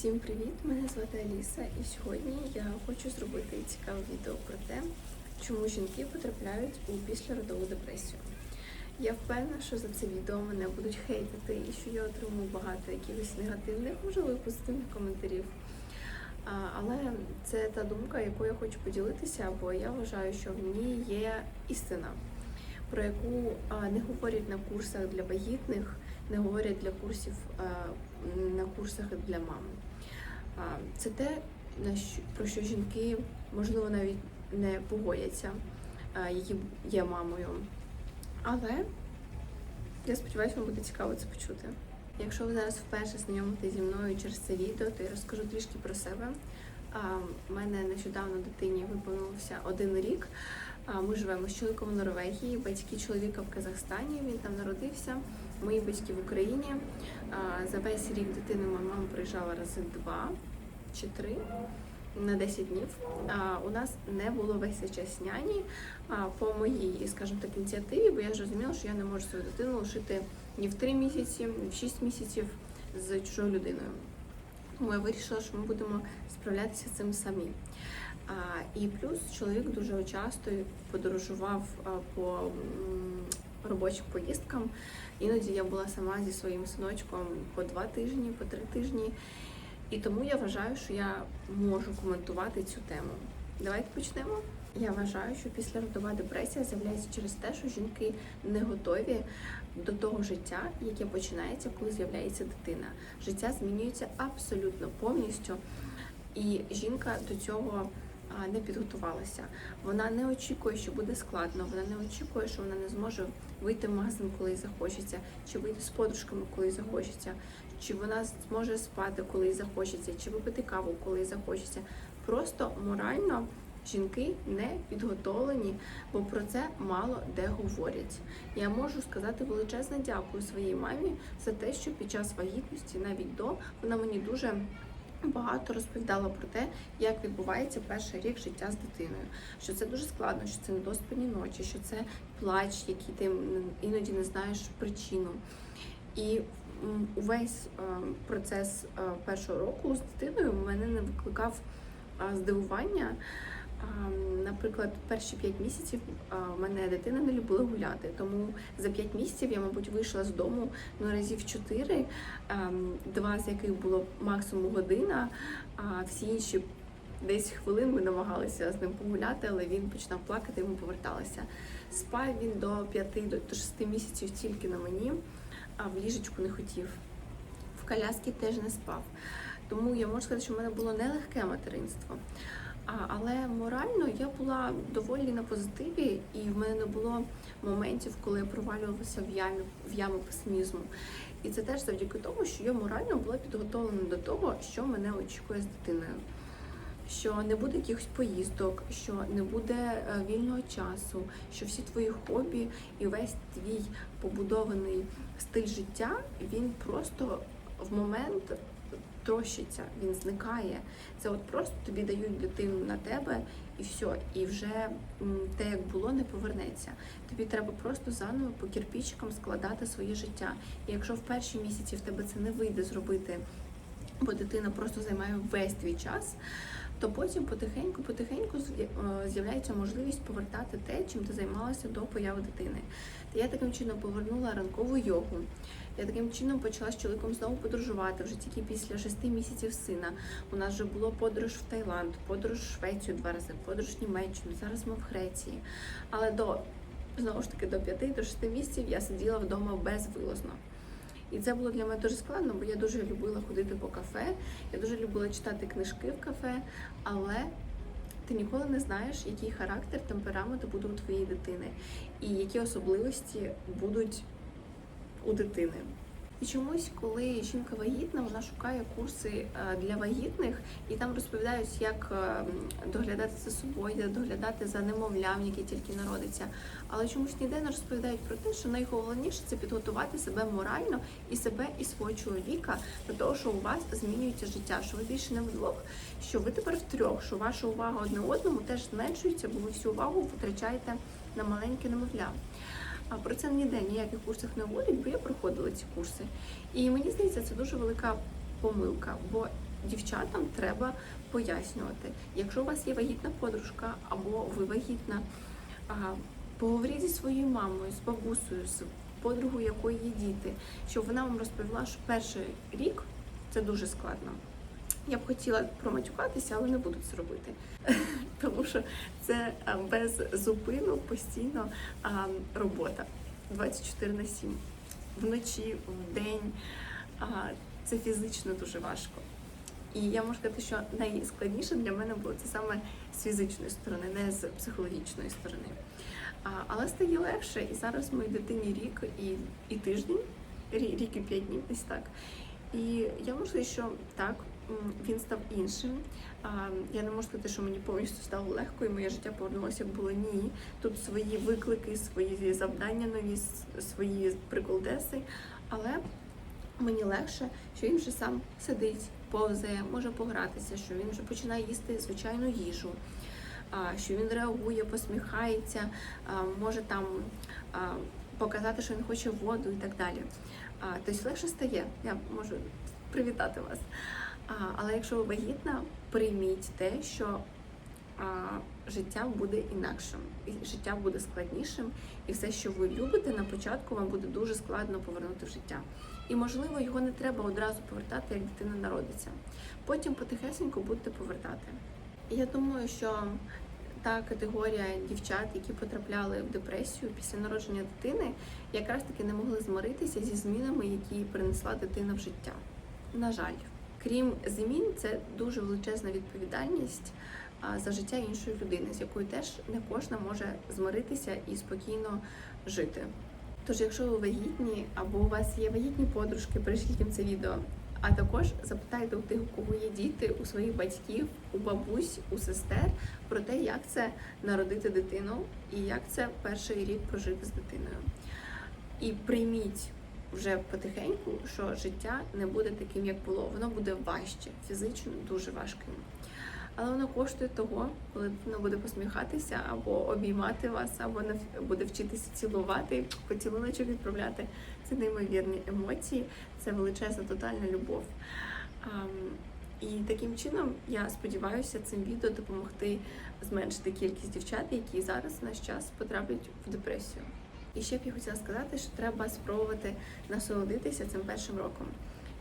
Всім привіт! Мене звати Аліса, і сьогодні я хочу зробити цікаве відео про те, чому жінки потрапляють у післяродову депресію. Я впевнена, що за це відео мене будуть хейтити і що я отримую багато якихось негативних, можливо, позитивних коментарів. Але це та думка, якою я хочу поділитися, бо я вважаю, що в ній є істина, про яку не говорять на курсах для вагітних, не говорять для курсів на курсах для мам. Це те, на що про що жінки можливо навіть не погодяться, які є мамою. Але я сподіваюся, вам буде цікаво це почути. Якщо ви зараз вперше знайомитесь зі мною через це відео, то я розкажу трішки про себе. У мене нещодавно дитині виповнився один рік. Ми живемо з чоловіком в Норвегії, батьки чоловіка в Казахстані. Він там народився. Мої батьки в Україні. За весь рік дитини моя мама приїжджала рази два чи три на 10 днів. А, У нас не було весь цей час няні а, по моїй, скажімо так, ініціативі, бо я ж розуміла, що я не можу свою дитину лишити ні в 3 місяці, ні в 6 місяців з чужою людиною. Тому я вирішила, що ми будемо справлятися з цим самі. А, І плюс чоловік дуже часто подорожував по робочим поїздкам. Іноді я була сама зі своїм синочком по два тижні, по три тижні. І тому я вважаю, що я можу коментувати цю тему. Давайте почнемо. Я вважаю, що післяродова депресія з'являється через те, що жінки не готові до того життя, яке починається, коли з'являється дитина. Життя змінюється абсолютно повністю, і жінка до цього не підготувалася. Вона не очікує, що буде складно. Вона не очікує, що вона не зможе вийти в магазин, коли захочеться, чи вийти з подружками, коли захочеться, чи вона зможе спати, коли захочеться, чи випити каву, коли захочеться. Просто морально жінки не підготовлені, бо про це мало де говорять. Я можу сказати величезне дякую своїй мамі за те, що під час вагітності, навіть до, вона мені дуже багато розповідала про те, як відбувається перший рік життя з дитиною. Що це дуже складно, що це недоспані ночі, що це плач, який ти іноді не знаєш причину. І увесь е, процес е, першого року з дитиною мене не викликав е, здивування. Наприклад, перші п'ять місяців мене дитина не любила гуляти, тому за п'ять місяців я, мабуть, вийшла з дому ну, разів чотири, два з яких було максимум година, а всі інші десь хвилин ми намагалися з ним погуляти, але він починав плакати, і ми поверталися. Спав він до п'яти, до шести місяців тільки на мені, а в ліжечку не хотів. В коляскі теж не спав. Тому я можу сказати, що в мене було нелегке материнство. А, але морально я була доволі на позитиві, і в мене не було моментів, коли я провалювалася в ямі в яму песимізму. І це теж завдяки тому, що я морально була підготовлена до того, що мене очікує з дитиною. Що не буде якихось поїздок, що не буде е, вільного часу, що всі твої хобі і весь твій побудований стиль життя він просто в момент трощиться, він зникає. Це от просто тобі дають дитину на тебе і все, і вже те, як було, не повернеться. Тобі треба просто заново по кирпичикам складати своє життя. І якщо в перші місяці в тебе це не вийде зробити, бо дитина просто займає весь твій час. То потім потихеньку-потихеньку з'являється можливість повертати те, чим ти займалася до появи дитини. Я таким чином повернула ранкову йогу. Я таким чином почала з чоловіком знову подорожувати вже тільки після шести місяців сина. У нас вже було подорож в Таїланд, подорож в Швецію два рази, подорож в Німеччину. Зараз ми в Греції. Але до знову ж таки до п'яти до шести місяців я сиділа вдома безвилозно. І це було для мене дуже складно, бо я дуже любила ходити по кафе, я дуже любила читати книжки в кафе, але ти ніколи не знаєш, який характер, темперамент буде у твоєї дитини, і які особливості будуть у дитини. І чомусь, коли жінка вагітна, вона шукає курси е, для вагітних, і там розповідають, як е, доглядати за собою, доглядати за немовлям, яке тільки народиться. Але чомусь ніде не розповідають про те, що найголовніше це підготувати себе морально і себе, і свого чоловіка до того, що у вас змінюється життя, що ви більше не вдвох, що ви тепер втрьох, що ваша увага одне одному теж зменшується, бо ви всю увагу витрачаєте на маленьке немовля. А про це ніде ніяких курсах не говорять, бо я проходила ці курси. І мені здається, це дуже велика помилка, бо дівчатам треба пояснювати. Якщо у вас є вагітна подружка або ви вагітна, поговоріть зі своєю мамою, з бабусею, з подругою, якої є діти, щоб вона вам розповіла, що перший рік це дуже складно. Я б хотіла проматюкатися, але не буду це робити. Тому що це без зупину постійно робота 24 на 7. Вночі, вдень. А, Це фізично дуже важко. І я можу сказати, що найскладніше для мене було це саме з фізичної сторони, не з психологічної сторони. Але стає легше, і зараз моїй дитині рік і, і тиждень, рік і п'ять днів, десь так. І я можу що так, він став іншим. Я не можу сказати, що мені повністю стало легко, і моє життя повернулося, як було ні. Тут свої виклики, свої завдання нові, свої приколдеси. Але мені легше, що він вже сам сидить, повзає, може погратися, що він вже починає їсти звичайну їжу, що він реагує, посміхається, може там показати, що він хоче воду і так далі. Тобто легше стає. Я можу привітати вас. Але якщо ви вагітна, прийміть те, що життя буде інакшим, і життя буде складнішим, і все, що ви любите на початку, вам буде дуже складно повернути в життя. І можливо, його не треба одразу повертати, як дитина народиться. Потім потихесенько будете повертати. Я думаю, що та категорія дівчат, які потрапляли в депресію після народження дитини, якраз таки не могли змиритися зі змінами, які принесла дитина в життя. На жаль, крім змін, це дуже величезна відповідальність за життя іншої людини, з якою теж не кожна може змиритися і спокійно жити. Тож, якщо ви вагітні або у вас є вагітні подружки, пришліть їм це відео. А також запитайте у тих, у кого є діти, у своїх батьків, у бабусь, у сестер про те, як це народити дитину і як це перший рік прожити з дитиною. І прийміть вже потихеньку, що життя не буде таким, як було. Воно буде важче, фізично дуже важким. Але воно коштує того, коли дитина буде посміхатися або обіймати вас, або буде вчитися цілувати, поцілуночок відправляти. Це неймовірні емоції, це величезна тотальна любов. І таким чином я сподіваюся цим відео допомогти зменшити кількість дівчат, які зараз в наш час потраплять в депресію. І ще б я хотіла сказати, що треба спробувати насолодитися цим першим роком.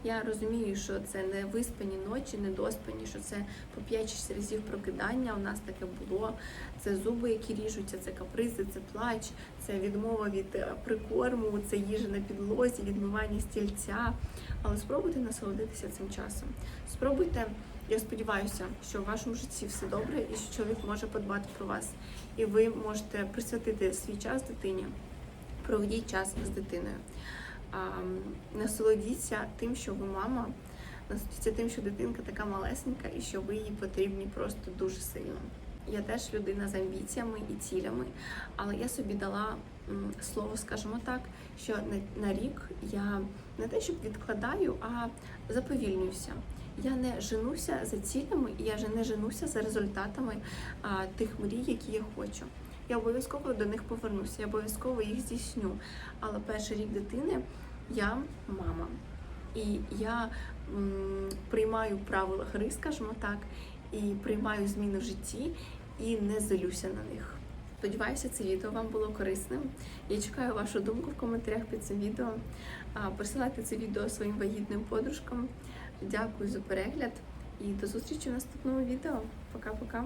Я розумію, що це не виспані ночі, не доспані, що це по 5-6 разів прокидання. У нас таке було. Це зуби, які ріжуться, це капризи, це плач, це відмова від е, прикорму, це їжа на підлозі, відмивання стільця. Але спробуйте насолодитися цим часом. Спробуйте. Я сподіваюся, що в вашому житті все добре і що чоловік може подбати про вас, і ви можете присвятити свій час дитині. Проведіть час з дитиною. Насолодіться тим, що ви мама, насолодіться тим, що дитинка така малесенька і що ви їй потрібні просто дуже сильно. Я теж людина з амбіціями і цілями, але я собі дала слово, скажімо так, що на, рік я не те, щоб відкладаю, а заповільнююся. Я не женуся за цілями, і я не женуся за результатами тих мрій, які я хочу. Я обов'язково до них повернуся, я обов'язково їх здійсню. Але перший рік дитини я мама. І я м, приймаю правила гри, скажімо так, і приймаю зміни в житті і не злюся на них. Сподіваюся, це відео вам було корисним. Я чекаю вашу думку в коментарях під цим відео. Присилайте це відео своїм вагітним подружкам. Дякую за перегляд і до зустрічі в наступному відео. Пока-пока.